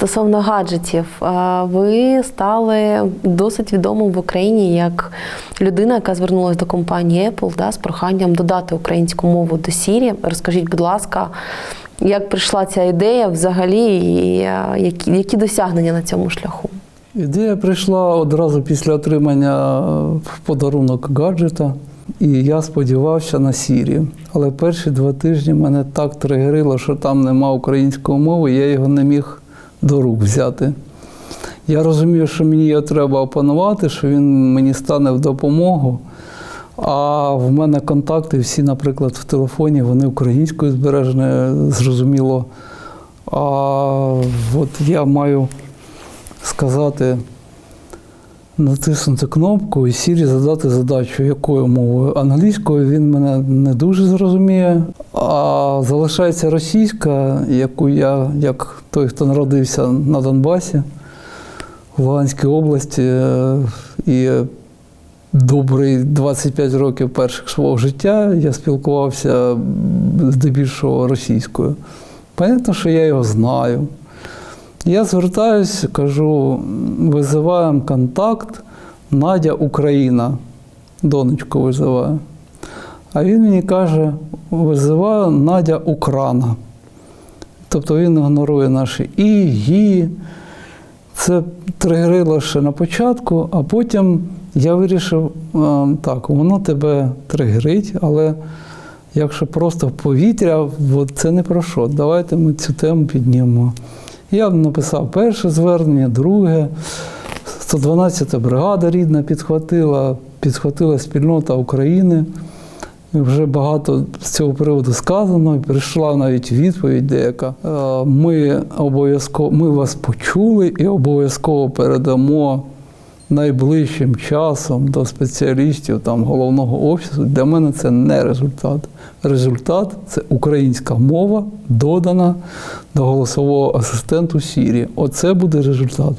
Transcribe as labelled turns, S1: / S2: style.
S1: Стосовно гаджетів, е, ви стали досить відомим в Україні як людина, яка звернулася до компанії Apple да, з проханням додати українську мову до Siri. Розкажіть, будь ласка, як прийшла ця ідея взагалі, і е, які, які досягнення на цьому шляху?
S2: Ідея прийшла одразу після отримання в подарунок гаджета, і я сподівався на Сірі. Але перші два тижні мене так тригерило, що там нема української мови, я його не міг до рук взяти. Я розумію, що мені його треба опанувати, що він мені стане в допомогу. А в мене контакти всі, наприклад, в телефоні, вони українською збережені, зрозуміло. А от я маю сказати, натиснути кнопку і Сірі задати задачу, якою мовою. Англійською він мене не дуже зрозуміє, а залишається російська, яку я, як той, хто народився на Донбасі, в Луганській області, і добрий 25 років перших свого життя я спілкувався здебільшого російською. Понятно, що я його знаю. Я звертаюсь, кажу, визиваємо контакт, Надя Україна, донечку визиваю. А він мені каже, визиваю Надя Украна. Тобто він ігнорує наші і, «ї». Це тригерило ще на початку, а потім я вирішив, е, так, воно тебе тригерить, але якщо просто в повітря, це не про що. Давайте ми цю тему піднімемо. Я написав перше звернення, друге. 112-та бригада рідна підхватила, підхватила спільнота України. Вже багато з цього приводу сказано, і прийшла навіть відповідь деяка. Е, Ми обов'язково ми вас почули і обов'язково передамо найближчим часом до спеціалістів там, головного офісу. Для мене це не результат. Результат це українська мова, додана до голосового асистенту Сірі. Оце буде результат.